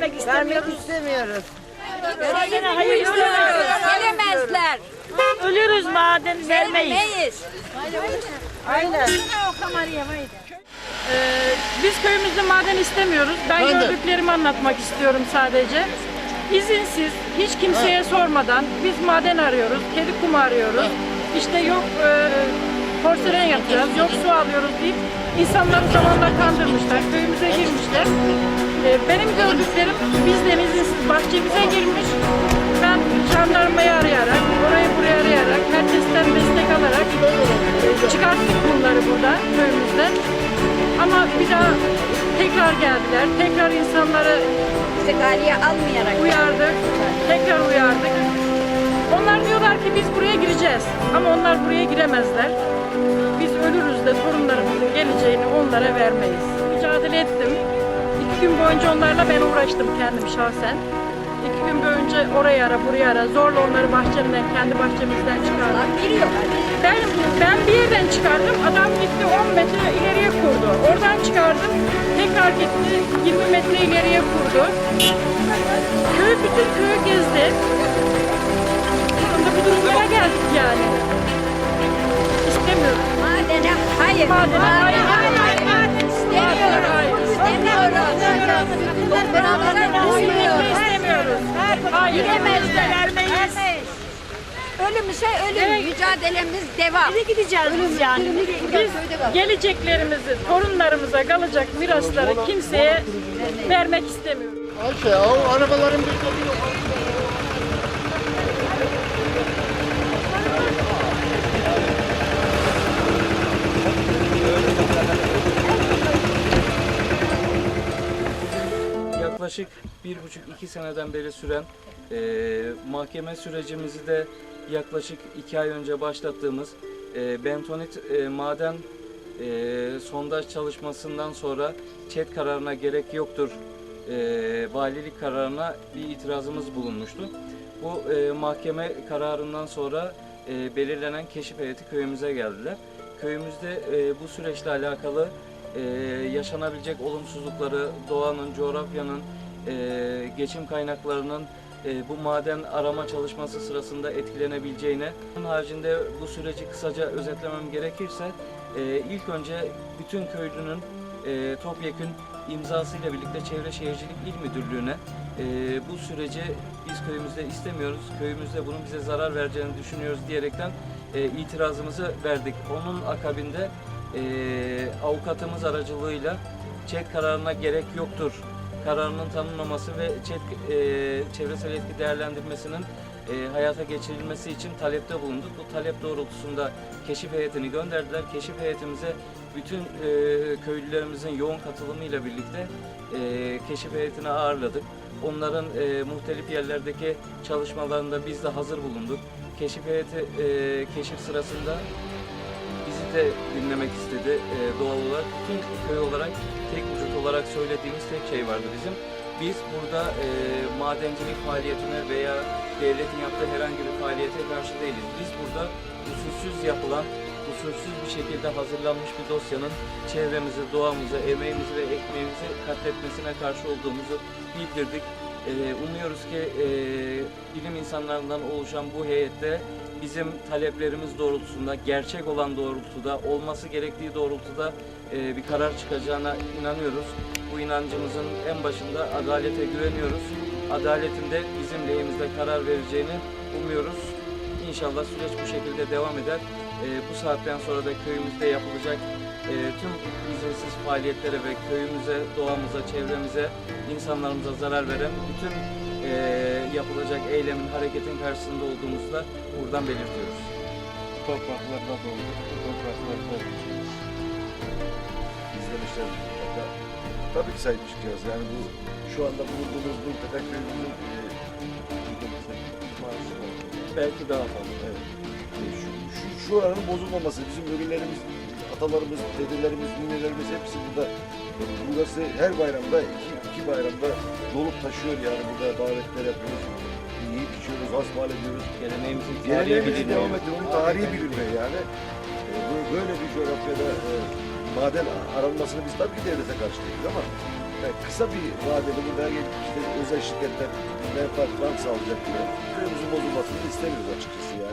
Vermek Vermek istemiyoruz. istemiyoruz. Hayır, hayır, ölürüz. Gelemezler. Ölürüz maden vermeyiz. Vermeyiz. Aynen. Ee, biz köyümüzde maden istemiyoruz. Ben, gördüklerimi anlatmak istiyorum sadece. İzinsiz, hiç kimseye sormadan biz maden arıyoruz, kedi kumu arıyoruz. İşte yok e, porselen yapacağız, yok su alıyoruz deyip insanları zamanla kandırmışlar, köyümüze girmişler. Ee, benim gördüklerim bizden izinsiz bahçemize girmiş. Ben jandarmayı arayarak, orayı buraya arayarak, herkesten destek alarak çıkarttık bunları burada köyümüzden. Ama bir daha tekrar geldiler. Tekrar insanları galiye almayarak. uyardık. Tekrar uyardık. Onlar diyorlar ki biz buraya gireceğiz. Ama onlar buraya giremezler. Biz ölürüz de torunlarımızın geleceğini onlara vermeyiz. Mücadele ettim. İki gün boyunca onlarla ben uğraştım kendim şahsen. İki gün boyunca oraya ara buraya ara zorla onları bahçemden kendi bahçemizden çıkardım. Giriyorlar. Ben, ben bir yerden çıkardım, adam gitti 10 metre ileriye kurdu. Oradan çıkardım, tekrar gitti 20 metre ileriye kurdu. Köy bütün köyü gezdi. Geldik yani. İstemiyorum. Madene hayır. Madene hayır. hayır. Maden istemiyoruz. Hayır. İstemiyoruz. Toprağımıza Kesinlikle istemiyoruz. Hayır. Giremezler. Ölümse ölüm. Mücadelemiz devam. Nereye gideceğiz biz yani? Biz geleceklerimizi, torunlarımıza kalacak mirasları kimseye vermek istemiyoruz. Ayşe o arabaların bir Yaklaşık bir buçuk iki seneden beri süren e, mahkeme sürecimizi de yaklaşık iki ay önce başlattığımız e, bentonit e, maden e, sondaj çalışmasından sonra ÇED kararına gerek yoktur e, valilik kararına bir itirazımız bulunmuştu. Bu e, mahkeme kararından sonra e, belirlenen keşif heyeti köyümüze geldiler. Köyümüzde e, bu süreçle alakalı e, yaşanabilecek olumsuzlukları, doğanın, coğrafyanın, e, geçim kaynaklarının e, bu maden arama çalışması sırasında etkilenebileceğine, bunun haricinde bu süreci kısaca özetlemem gerekirse, e, ilk önce bütün köylünün e, topyekün imzasıyla birlikte Çevre Şehircilik İl Müdürlüğü'ne e, bu süreci biz köyümüzde istemiyoruz, köyümüzde bunun bize zarar vereceğini düşünüyoruz diyerekten e, itirazımızı verdik. Onun akabinde e, avukatımız aracılığıyla ÇED kararına gerek yoktur kararının tanınmaması ve ÇED e, çevresel etki değerlendirmesinin e, hayata geçirilmesi için talepte bulunduk. Bu talep doğrultusunda keşif heyetini gönderdiler. Keşif heyetimize bütün e, köylülerimizin yoğun katılımıyla birlikte e, keşif heyetini ağırladık. Onların e, muhtelif yerlerdeki çalışmalarında biz de hazır bulunduk. Keşif heyeti e, keşif sırasında bizi de dinlemek istedi e, doğal olarak. Tüm köy olarak tek vücut olarak söylediğimiz tek şey vardı bizim. Biz burada e, madencilik faaliyetine veya devletin yaptığı herhangi bir faaliyete karşı değiliz. Biz burada usulsüz yapılan, usulsüz bir şekilde hazırlanmış bir dosyanın çevremizi, doğamızı, emeğimizi ve ekmeğimizi katletmesine karşı olduğumuzu bildirdik. E, umuyoruz ki e, bilim insanlarından oluşan bu heyette bizim taleplerimiz doğrultusunda, gerçek olan doğrultuda, olması gerektiği doğrultuda e, bir karar çıkacağına inanıyoruz. Bu inancımızın en başında adalete güveniyoruz. Adaletin de bizim lehimizde karar vereceğini umuyoruz. İnşallah süreç bu şekilde devam eder. E, bu saatten sonra da köyümüzde yapılacak e, tüm izinsiz faaliyetlere ve köyümüze, doğamıza, çevremize, insanlarımıza zarar veren bütün yapılacak eylemin, hareketin karşısında olduğumuzu da buradan belirtiyoruz. Topraklarına doldu. Topraklarına düşüyoruz. İzlemişler mutlaka. Tabii ki sahip çıkacağız. Yani bu şu anda bulunduğumuz bu Tepe köyümüzün e. Belki daha fazla. Evet. Şu, şu, şu oranın bozulmaması, bizim ölülerimiz, atalarımız, dedelerimiz, ninelerimiz hepsi burada. Burası her bayramda, iki, iki bayramda dolup taşıyor yani burada davetler yapıyoruz. Yiyip içiyoruz, hasbihal ediyoruz. Geleneğimizin tarihi Geleneğimizi biliniyor. devam ettir, onun tarihi bilinmiyor yani. E, bu- Böyle bir coğrafyada e, maden aranmasını biz tabii ki devlete karşı değiliz ama yani kısa bir vadede burada gelip işte özel şirketler menfaat bank sağlayacak diye köyümüzün bozulmasını istemiyoruz açıkçası yani.